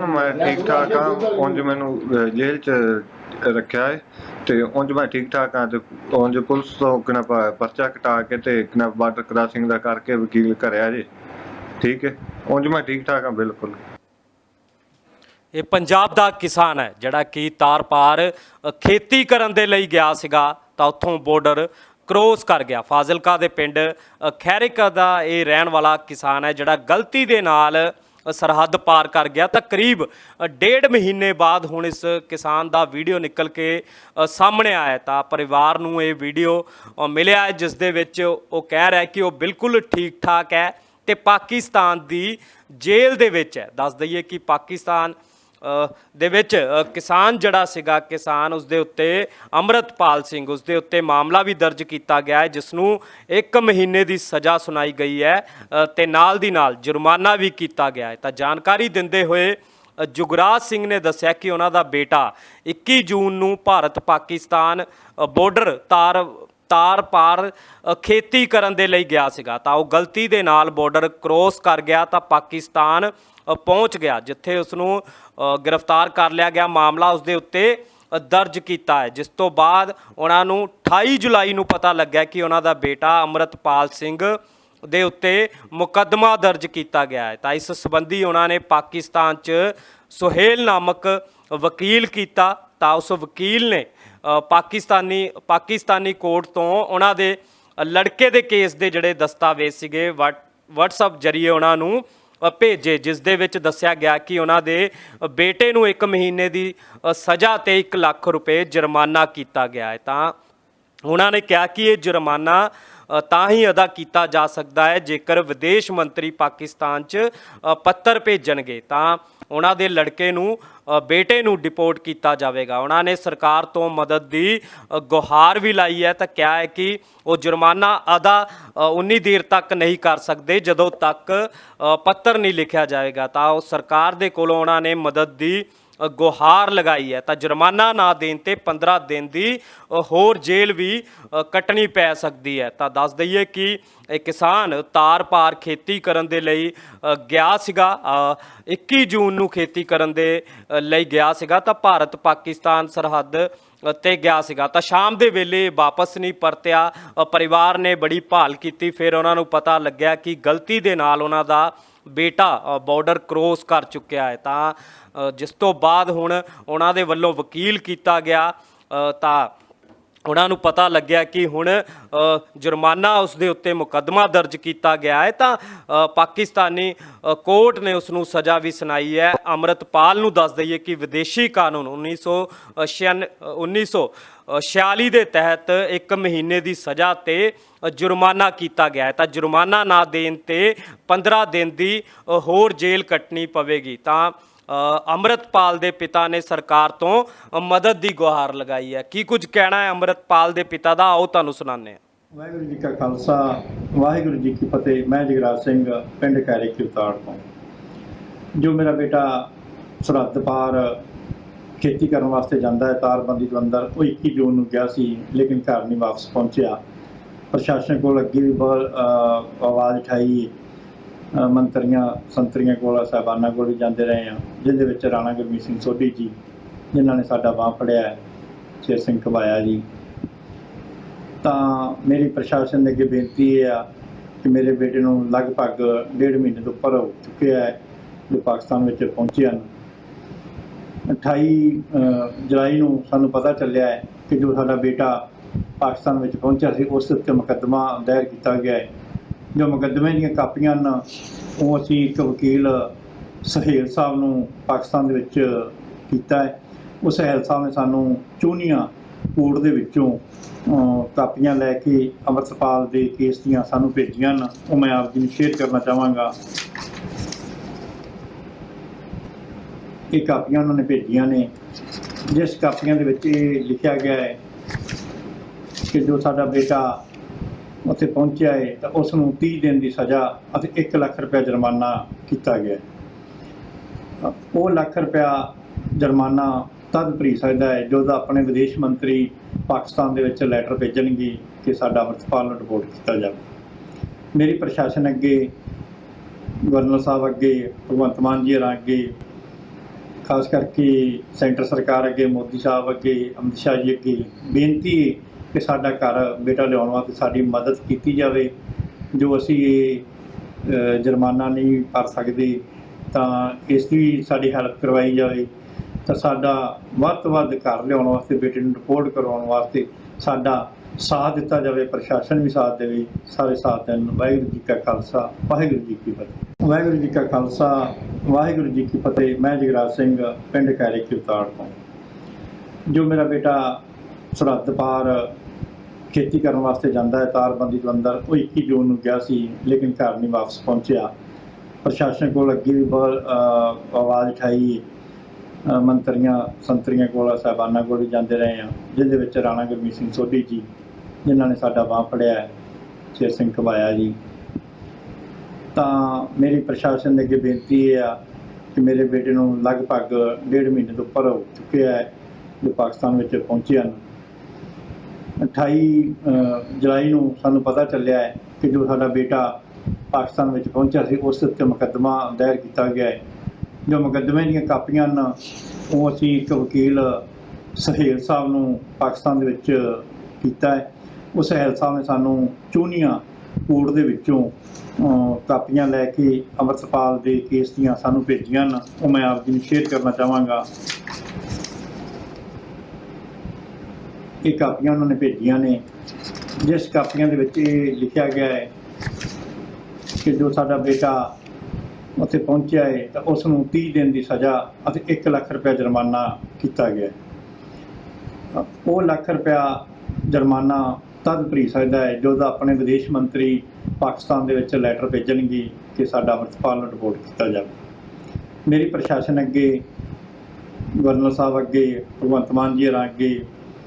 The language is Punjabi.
ਮੈਂ ਠੀਕ ਠਾਕ ਹਾਂ। ਉਂਝ ਮੈਨੂੰ ਅਹ, ਜੇਲ੍ਹ 'ਚ ਰੱਖਿਆ ਹੈ ਤੇ ਉਂਝ ਮੈਂ ਠੀਕ ਠਾਕ ਹਾਂ ਤੇ ਉਂਝ ਪੁਲਿਸ ਤੋਂ ਕਿਨਾ ਪਰਚਾ ਕਟਾ ਕੇ ਤੇ ਕਿਨਾ ਬਾਰਡਰ ਕ੍ਰਾਸਿੰਗ ਦਾ ਕਰਕੇ ਵਕੀਲ ਕਰਿਆ ਜੀ। ਠੀਕ ਹੈ ਉਂਝ ਮੈਂ ਠੀਕ ਠਾਕ ਹਾਂ ਬਿਲਕੁਲ। ਇਹ ਪੰਜਾਬ ਦਾ ਕਿਸਾਨ ਹੈ ਜਿਹੜਾ ਕਿ ਤਾਰ ਪਾਰ ਅ, ਖੇਤੀ ਕਰਨ ਦੇ ਲਈ ਗਿਆ ਸੀਗਾ ਤਾਂ ਉੱਥੋਂ ਬਾਰਡਰ ਕ੍ਰੋਸ ਕਰ ਗਿਆ। ਫਾਜ਼ਿਲਕਾ ਦੇ ਪਿੰਡ ਅ, ਖੈਰਿਕਾ ਦਾ ਇਹ ਰਹਿਣ ਵਾਲਾ ਕਿਸਾਨ ਹੈ ਜਿਹੜਾ ਗਲਤੀ ਦੇ ਨਾਲ ਸਰਹੱਦ ਪਾਰ ਕਰ ਗਿਆ ਤਾਂ ਕਰੀਬ ਡੇਢ ਮਹੀਨੇ ਬਾਅਦ ਹੁਣ ਇਸ ਕਿਸਾਨ ਦਾ ਵੀਡੀਓ ਨਿਕਲ ਕੇ ਸਾਹਮਣੇ ਆਇਆ ਤਾਂ ਪਰਿਵਾਰ ਨੂੰ ਇਹ ਵੀਡੀਓ ਮਿਲਿਆ ਹੈ, ਜਿਸ ਦੇ ਵਿੱਚ ਉਹ ਕਹਿ ਰਿਹਾ ਕਿ ਉਹ ਬਿਲਕੁਲ ਠੀਕ ਠਾਕ ਹੈ ਤੇ ਪਾਕਿਸਤਾਨ ਦੀ ਜੇਲ੍ਹ ਦੇ ਵਿੱਚ ਹੈ। ਦੱਸ ਦਈਏ ਕਿ ਪਾਕਿਸਤਾਨ ਦੇ ਵਿੱਚ ਕਿਸਾਨ ਜਿਹੜਾ ਸੀਗਾ ਕਿਸਾਨ ਉਸ ਦੇ ਉੱਤੇ ਅੰਮ੍ਰਿਤਪਾਲ ਸਿੰਘ ਉਸ ਦੇ ਉੱਤੇ ਮਾਮਲਾ ਵੀ ਦਰਜ ਕੀਤਾ ਗਿਆ ਹੈ ਜਿਸ ਨੂੰ 1 ਮਹੀਨੇ ਦੀ ਸਜ਼ਾ ਸੁਣਾਈ ਗਈ ਹੈ ਅ, ਤੇ ਨਾਲ ਦੀ ਨਾਲ ਜੁਰਮਾਨਾ ਵੀ ਕੀਤਾ ਗਿਆ ਹੈ। ਤਾਂ ਜਾਣਕਾਰੀ ਦਿੰਦੇ ਹੋਏ ਅ, ਜੁਗਰਾਜ ਸਿੰਘ ਨੇ ਦੱਸਿਆ ਕਿ ਉਹਨਾਂ ਦਾ ਬੇਟਾ 21 ਜੂਨ ਨੂੰ ਭਾਰਤ ਪਾਕਿਸਤਾਨ ਅ, ਬਾਰਡਰ ਤਾਰ ਤਾਰ ਪਾਰ ਖੇਤੀ ਕਰਨ ਦੇ ਲਈ ਗਿਆ ਸੀਗਾ। ਤਾਂ ਉਹ ਗਲਤੀ ਦੇ ਨਾਲ ਬਾਰਡਰ ਕ੍ਰੋਸ ਕਰ ਗਿਆ ਤਾਂ ਪਾਕਿਸਤਾਨ ਪਹੁੰਚ ਗਿਆ, ਜਿੱਥੇ ਉਸ ਨੂੰ ਗ੍ਰਿਫਤਾਰ ਕਰ ਲਿਆ ਗਿਆ। ਮਾਮਲਾ ਉਸ ਦੇ ਉੱਤੇ ਦਰਜ ਕੀਤਾ ਹੈ। ਜਿਸ ਤੋਂ ਬਾਅਦ ਉਹਨਾਂ ਨੂੰ 28 ਜੁਲਾਈ ਨੂੰ ਪਤਾ ਲੱਗਿਆ ਕਿ ਉਹਨਾਂ ਦਾ ਬੇਟਾ ਅੰਮ੍ਰਿਤਪਾਲ ਸਿੰਘ ਦੇ ਉੱਤੇ ਮੁਕੱਦਮਾ ਦਰਜ ਕੀਤਾ ਗਿਆ ਹੈ। ਤਾਂ ਇਸ ਸੰਬੰਧੀ ਉਹਨਾਂ ਨੇ ਪਾਕਿਸਤਾਨ 'ਚ ਸੁਹੇਲ ਨਾਮਕ ਵਕੀਲ ਕੀਤਾ। ਤਾਂ ਉਸ ਵਕੀਲ ਨੇ ਪਾਕਿਸਤਾਨੀ ਪਾਕਿਸਤਾਨੀ ਕੋਰਟ ਤੋਂ ਉਹਨਾਂ ਦੇ ਲੜਕੇ ਦੇ ਕੇਸ ਦੇ ਜਿਹੜੇ ਦਸਤਾਵੇਜ਼ ਸੀਗੇ, ਵਟ- WhatsApp ਜਰੀਏ ਉਹਨਾਂ ਨੂੰ ਭੇਜੇ, ਜਿਸ ਦੇ ਵਿੱਚ ਦੱਸਿਆ ਗਿਆ ਕਿ ਉਹਨਾਂ ਦੇ ਬੇਟੇ ਨੂੰ 1 ਮਹੀਨੇ ਦੀ ਸਜ਼ਾ ਤੇ 1 ਲੱਖ ਰੁਪਏ ਜੁਰਮਾਨਾ ਕੀਤਾ ਗਿਆ ਹੈ। ਤਾਂ ਉਹਨਾਂ ਨੇ ਕਿਹਾ ਕਿ ਇਹ ਜੁਰਮਾਨਾ ਤਾਂ ਹੀ ਅਦਾ ਕੀਤਾ ਜਾ ਸਕਦਾ ਹੈ ਜੇਕਰ ਵਿਦੇਸ਼ ਮੰਤਰੀ ਪਾਕਿਸਤਾਨ 'ਚ ਪੱਤਰ ਭੇਜਣਗੇ। ਤਾਂ ਉਹਨਾਂ ਦੇ ਲੜਕੇ ਨੂੰ ਬੇਟੇ ਨੂੰ ਡਿਪੋਰਟ ਕੀਤਾ ਜਾਵੇਗਾ। ਉਹਨਾਂ ਨੇ ਸਰਕਾਰ ਤੋਂ ਮਦਦ ਦੀ ਗੁਹਾਰ ਵੀ ਲਾਈ ਹੈ। ਤਾਂ ਕਿਹਾ ਹੈ ਕਿ ਉਹ ਜੁਰਮਾਨਾ ਅਦਾ ਉਨੀ ਦੇਰ ਤੱਕ ਨਹੀਂ ਕਰ ਸਕਦੇ, ਜਦੋਂ ਤੱਕ ਪੱਤਰ ਨਹੀਂ ਲਿਖਿਆ ਜਾਵੇਗਾ। ਤਾਂ ਉਹ ਸਰਕਾਰ ਦੇ ਕੋਲੋਂ ਉਹਨਾਂ ਨੇ ਮਦਦ ਦੀ ਗੁਹਾਰ ਲਗਾਈ ਹੈ ਤਾਂ ਜੁਰਮਾਨਾ ਨਾ ਦੇਣ ਤੇ 15 ਦਿਨ ਦੀ ਹੋਰ ਜੇਲ੍ਹ ਵੀ ਕੱਟਣੀ ਪੈ ਸਕਦੀ ਹੈ। ਤਾਂ ਦੱਸ ਦਈਏ ਕਿ ਇਹ ਕਿਸਾਨ ਤਾਰ ਪਾਰ ਖੇਤੀ ਕਰਨ ਦੇ ਲਈ ਗਿਆ ਸੀਗਾ। ਅ, 21 ਜੂਨ ਨੂੰ ਖੇਤੀ ਕਰਨ ਦੇ ਲਈ ਗਿਆ ਸੀਗਾ ਤਾਂ ਭਾਰਤ ਪਾਕਿਸਤਾਨ ਸਰਹੱਦ ਤੇ ਗਿਆ ਸੀਗਾ। ਤਾਂ ਸ਼ਾਮ ਦੇ ਵੇਲੇ ਵਾਪਸ ਨਹੀਂ ਪਰਤਿਆ। ਪਰਿਵਾਰ ਨੇ ਬੜੀ ਭਾਲ ਕੀਤੀ। ਫਿਰ ਉਹਨਾਂ ਨੂੰ ਪਤਾ ਲੱਗਿਆ ਕਿ ਗਲਤੀ ਦੇ ਨਾਲ ਉਹਨਾਂ ਦਾ ਬੇਟਾ ਬਾਰਡਰ ਕ੍ਰੋਸ ਕਰ ਚੁੱਕਿਆ ਹੈ। ਤਾਂ ਜਿਸ ਤੋਂ ਬਾਅਦ ਹੁਣ ਉਹਨਾਂ ਦੇ ਵੱਲੋਂ ਵਕੀਲ ਕੀਤਾ ਗਿਆ ਤਾਂ ਉਹਨਾਂ ਨੂੰ ਪਤਾ ਲੱਗਿਆ ਕਿ ਹੁਣ ਜੁਰਮਾਨਾ ਉਸ ਦੇ ਉੱਤੇ ਮੁਕੱਦਮਾ ਦਰਜ ਕੀਤਾ ਗਿਆ ਹੈ। ਤਾਂ ਪਾਕਿਸਤਾਨੀ ਕੋਰਟ ਨੇ ਉਸ ਨੂੰ ਸਜ਼ਾ ਵੀ ਸੁਣਾਈ ਹੈ। ਅੰਮ੍ਰਿਤਪਾਲ ਨੂੰ ਦੱਸ ਦਈਏ ਕਿ ਵਿਦੇਸ਼ੀ ਕਾਨੂੰਨ 1996 1946 ਦੇ ਤਹਿਤ 1 ਮਹੀਨੇ ਦੀ ਸਜ਼ਾ ਤੇ ਜੁਰਮਾਨਾ ਕੀਤਾ ਗਿਆ ਹੈ। ਤਾਂ ਜੁਰਮਾਨਾ ਨਾ ਦੇਣ ਤੇ 15 ਦਿਨ ਦੀ ਹੋਰ ਜੇਲ੍ਹ ਕੱਟਣੀ ਪਵੇਗੀ। ਤਾਂ ਅੰਮ੍ਰਿਤਪਾਲ ਦੇ ਪਿਤਾ ਨੇ ਸਰਕਾਰ ਤੋਂ ਮਦਦ ਦੀ ਗੁਹਾਰ ਲਗਾਈ ਹੈ। ਕੀ ਕੁਝ ਕਹਿਣਾ ਹੈ ਅੰਮ੍ਰਿਤਪਾਲ ਦੇ ਪਿਤਾ ਦਾ? ਆਓ ਤੁਹਾਨੂੰ ਸੁਣਾਉਂਦੇ ਹਾਂ। ਵਾਹਿਗੁਰੂ ਜੀ ਕਾ ਖਾਲਸਾ, ਵਾਹਿਗੁਰੂ ਜੀ ਕੀ ਫਤਿਹ। ਮੈਂ ਜਗਰਾਜ ਸਿੰਘ, ਪਿੰਡ ਕੈਰੇ ਕਿਰਤਾੜ ਤੋਂ। ਜੋ ਮੇਰਾ ਬੇਟਾ ਸਰਹੱਦ ਪਾਰ ਖੇਤੀ ਕਰਨ ਵਾਸਤੇ ਜਾਂਦਾ ਹੈ, ਤਾਰਬੰਦੀ ਜਲੰਧਰ, ਉਹ 21 ਜੂਨ ਨੂੰ ਗਿਆ ਸੀ, ਲੇਕਿਨ ਘਰ ਨਹੀਂ ਵਾਪਸ ਪਹੁੰਚਿਆ। ਪ੍ਰਸ਼ਾਸਨ ਕੋਲ ਅੱਗੇ ਵੀ ਬਹੁਤ ਆਵਾਜ਼ ਉਠਾਈ। ਮੰਤਰੀਆਂ ਸੰਤਰੀਆਂ ਕੋਲ ਸਾਹਿਬਾਨਾਂ ਕੋਲ ਵੀ ਜਾਂਦੇ ਰਹੇ ਆ ਜਿਹਦੇ ਵਿੱਚ ਰਾਣਾ ਗੁਰਮੀਤ ਸਿੰਘ ਸੋਢੀ ਜੀ ਜਿਨ੍ਹਾਂ ਨੇ ਸਾਡਾ ਬਾਹ ਫੜਿਆ ਹੈ, ਸ਼ੇਰ ਸਿੰਘ ਕਬਾਇਆ ਜੀ। ਤਾਂ ਮੇਰੀ ਪ੍ਰਸ਼ਾਸਨ ਦੇ ਅੱਗੇ ਬੇਨਤੀ ਇਹ ਆ ਕਿ ਮੇਰੇ ਬੇਟੇ ਨੂੰ ਲਗਭਗ ਡੇਢ ਮਹੀਨੇ ਤੋਂ ਉੱਪਰ ਹੋ ਚੁੱਕਿਆ ਹੈ ਜੋ ਪਾਕਿਸਤਾਨ ਵਿੱਚ ਪਹੁੰਚੇ ਹਨ। 28 ਜੁਲਾਈ ਨੂੰ ਸਾਨੂੰ ਪਤਾ ਚੱਲਿਆ ਹੈ ਕਿ ਜੋ ਸਾਡਾ ਬੇਟਾ ਪਾਕਿਸਤਾਨ ਵਿੱਚ ਪਹੁੰਚਿਆ ਸੀ ਉਸ ਉੱਤੇ ਮੁਕੱਦਮਾ ਦਾਇਰ ਕੀਤਾ ਗਿਆ ਹੈ। ਜੋ ਮੁਕੱਦਮੇ ਦੀਆਂ ਕਾਪੀਆਂ ਹਨ ਉਹ ਅਸੀਂ ਇੱਕ ਵਕੀਲ ਸਹੇਲ ਸਾਹਿਬ ਨੂੰ ਪਾਕਿਸਤਾਨ ਦੇ ਵਿੱਚ ਕੀਤਾ ਹੈ। ਉਸ ਸਹੇਲ ਸਾਹਿਬ ਨੇ ਸਾਨੂੰ ਚੂਨੀਆਂ ਕੋਰਟ ਦੇ ਵਿੱਚੋਂ ਕਾਪੀਆਂ ਲੈ ਕੇ ਅੰਮ੍ਰਿਤਪਾਲ ਦੇ ਕੇਸ ਦੀਆਂ ਸਾਨੂੰ ਭੇਜੀਆਂ ਹਨ। ਉਹ ਮੈਂ ਆਪ ਜੀ ਨੂੰ ਸ਼ੇਅਰ ਕਰਨਾ ਚਾਹਾਂਗਾ। ਇਹ ਕਾਪੀਆਂ ਉਹਨਾਂ ਨੇ ਭੇਜੀਆਂ ਨੇ। ਜਿਸ ਕਾਪੀਆਂ ਦੇ ਵਿੱਚ ਇਹ ਲਿਖਿਆ ਗਿਆ ਹੈ ਕਿ ਜੋ ਸਾਡਾ ਬੇਟਾ ਉੱਥੇ ਪਹੁੰਚਿਆ ਹੈ ਤਾਂ ਉਸ ਨੂੰ 30 ਦਿਨ ਦੀ ਸਜ਼ਾ ਅਤੇ 1 ਲੱਖ ਰੁਪਏ ਜੁਰਮਾਨਾ ਕੀਤਾ ਗਿਆ। ਉਹ ਲੱਖ ਰੁਪਇਆ ਜੁਰਮਾਨਾ ਤਦ ਭਰੀ ਸਕਦਾ ਹੈ ਜਦੋਂ ਆਪਣੇ ਵਿਦੇਸ਼ ਮੰਤਰੀ ਪਾਕਿਸਤਾਨ ਦੇ ਵਿੱਚ ਲੈਟਰ ਭੇਜਣਗੇ ਕਿ ਸਾਡਾ ਅੰਮ੍ਰਿਤਪਾਲ ਨੂੰ ਰਿਪੋਰਟ ਕੀਤਾ ਜਾਵੇ। ਮੇਰੀ ਪ੍ਰਸ਼ਾਸਨ ਅੱਗੇ, ਗਵਰਨਰ ਸਾਹਿਬ ਅੱਗੇ, ਭਗਵੰਤ ਮਾਨ ਜੀ ਹੋਰਾਂ ਅੱਗੇ, ਖਾਸ ਕਰਕੇ ਸੈਂਟਰ ਸਰਕਾਰ ਅੱਗੇ, ਮੋਦੀ ਸਾਹਿਬ ਅੱਗੇ, ਅਮਿਤ ਸ਼ਾਹ ਜੀ ਅੱਗੇ ਬੇਨਤੀ ਹੈ ਕਿ ਸਾਡਾ ਘਰ ਬੇਟਾ ਲਿਆਉਣ ਵਾਸਤੇ ਸਾਡੀ ਮਦਦ ਕੀਤੀ ਜਾਵੇ, ਜੋ ਅਸੀਂ ਇਹ ਜੁਰਮਾਨਾ ਨਹੀਂ ਭਰ ਸਕਦੇ, ਤਾਂ ਇਸ ਦੀ ਸਾਡੀ ਹੈਲਪ ਕਰਵਾਈ ਜਾਵੇ। ਤਾਂ ਸਾਡਾ ਵੱਧ ਤੋਂ ਵੱਧ ਘਰ ਲਿਆਉਣ ਵਾਸਤੇ, ਬੇਟੇ ਨੂੰ ਰਿਪੋਰਟ ਕਰਵਾਉਣ ਵਾਸਤੇ ਸਾਡਾ ਸਾਥ ਦਿੱਤਾ ਜਾਵੇ, ਪ੍ਰਸ਼ਾਸਨ ਵੀ ਸਾਥ ਦੇਵੇ। ਸਾਰੇ ਸਾਥ ਦੇਣ ਵਾਹਿਗੁਰੂ ਜੀ ਕਾ ਖਾਲਸਾ, ਵਾਹਿਗੁਰੂ ਜੀ ਕੀ ਫਤਿਹ। ਵਾਹਿਗੁਰੂ ਜੀ ਕਾ ਖਾਲਸਾ, ਵਾਹਿਗੁਰੂ ਜੀ ਕੀ ਫਤਿਹ। ਮੈਂ ਜਗਰਾਜ ਸਿੰਘ, ਪਿੰਡ ਕੈਰੇ, ਕਿਰਤਾੜ ਤੋਂ। ਜੋ ਮੇਰਾ ਬੇਟਾ ਸਰਹੱਦ ਪਾਰ ਖੇਤੀ ਕਰਨ ਵਾਸਤੇ ਜਾਂਦਾ ਹੈ ਤਾਰਬੰਦੀ ਜਲੰਧਰ ਉਹ 21 ਜੂਨ ਨੂੰ ਗਿਆ ਸੀ ਲੇਕਿਨ ਘਰ ਨਹੀਂ ਵਾਪਸ ਪਹੁੰਚਿਆ। ਪ੍ਰਸ਼ਾਸਨ ਕੋਲ ਅੱਗੇ ਵੀ ਬਹੁਤ ਆਵਾਜ਼ ਉਠਾਈ। ਮੰਤਰੀਆਂ ਸੰਤਰੀਆਂ ਕੋਲ ਸਾਹਿਬਾਨਾਂ ਕੋਲ ਵੀ ਜਾਂਦੇ ਰਹੇ ਆ ਜਿਹਦੇ ਵਿੱਚ ਰਾਣਾ ਗੁਰਮੀਤ ਸਿੰਘ ਸੋਢੀ ਜੀ ਜਿਨ੍ਹਾਂ ਨੇ ਸਾਡਾ ਬਾਹ ਫੜਿਆ ਹੈ, ਸ਼ੇਰ ਸਿੰਘ ਕਬਾਇਆ ਜੀ। ਤਾਂ ਮੇਰੀ ਪ੍ਰਸ਼ਾਸਨ ਦੇ ਅੱਗੇ ਬੇਨਤੀ ਇਹ ਆ ਕਿ ਮੇਰੇ ਬੇਟੇ ਨੂੰ ਲਗਭਗ ਡੇਢ ਮਹੀਨੇ ਤੋਂ ਉੱਪਰ ਹੋ ਚੁੱਕਿਆ ਹੈ ਜੋ ਪਾਕਿਸਤਾਨ ਵਿੱਚ ਪਹੁੰਚੇ ਹਨ 28 ਜੁਲਾਈ ਨੂੰ ਸਾਨੂੰ ਪਤਾ ਚੱਲਿਆ ਹੈ ਕਿ ਜੋ ਸਾਡਾ ਬੇਟਾ ਪਾਕਿਸਤਾਨ ਵਿੱਚ ਪਹੁੰਚਿਆ ਸੀ, ਉਸ ਉੱਤੇ ਮੁਕੱਦਮਾ ਦਾਇਰ ਕੀਤਾ ਗਿਆ ਹੈ। ਜੋ ਮੁਕੱਦਮੇ ਦੀਆਂ ਕਾਪੀਆਂ ਹਨ, ਉਹ ਅਸੀਂ ਇੱਕ ਵਕੀਲ ਸਹੇਲ ਸਾਹਿਬ ਨੂੰ ਪਾਕਿਸਤਾਨ ਦੇ ਵਿੱਚ ਕੀਤਾ ਹੈ। ਉਸ ਸਹੇਲ ਸਾਹਿਬ ਨੇ ਸਾਨੂੰ ਚੂਨੀਆਂ ਕੋਰਟ ਦੇ ਵਿੱਚੋਂ ਕਾਪੀਆਂ ਲੈ ਕੇ ਅੰਮ੍ਰਿਤਪਾਲ ਦੇ ਕੇਸ ਦੀਆਂ ਸਾਨੂੰ ਭੇਜੀਆਂ ਹਨ। ਉਹ ਮੈਂ ਆਪ ਜੀ ਨੂੰ ਸ਼ੇਅਰ ਕਰਨਾ ਚਾਹਾਂਗਾ। ਇਹ ਕਾਪੀਆਂ ਉਹਨਾਂ ਨੇ ਭੇਜੀਆਂ ਨੇ, ਜਿਸ ਕਾਪੀਆਂ ਦੇ ਵਿੱਚ ਇਹ ਲਿਖਿਆ ਗਿਆ ਹੈ ਕਿ ਜੋ ਸਾਡਾ ਬੇਟਾ ਉੱਥੇ ਪਹੁੰਚਿਆ ਹੈ, ਤਾਂ ਉਸ ਨੂੰ 30 ਦਿਨ ਦੀ ਸਜ਼ਾ ਅਤੇ 1 ਲੱਖ ਰੁਪਏ ਜੁਰਮਾਨਾ ਕੀਤਾ ਗਿਆ ਉਹ ਲੱਖ ਰੁਪਇਆ ਜੁਰਮਾਨਾ ਤਦ ਭਰੀ ਸਕਦਾ ਹੈ ਜਦੋਂ ਆਪਣੇ ਵਿਦੇਸ਼ ਮੰਤਰੀ ਪਾਕਿਸਤਾਨ ਦੇ ਵਿੱਚ ਲੈਟਰ ਭੇਜਣਗੇ ਕਿ ਸਾਡਾ ਅੰਮ੍ਰਿਤਪਾਲ ਨੂੰ ਰਿਪੋਰਟ ਕੀਤਾ ਜਾਵੇ। ਮੇਰੀ ਪ੍ਰਸ਼ਾਸਨ ਅੱਗੇ, ਗਵਰਨਰ ਸਾਹਿਬ ਅੱਗੇ, ਭਗਵੰਤ ਮਾਨ ਜੀ ਹੋਰਾਂ ਅੱਗੇ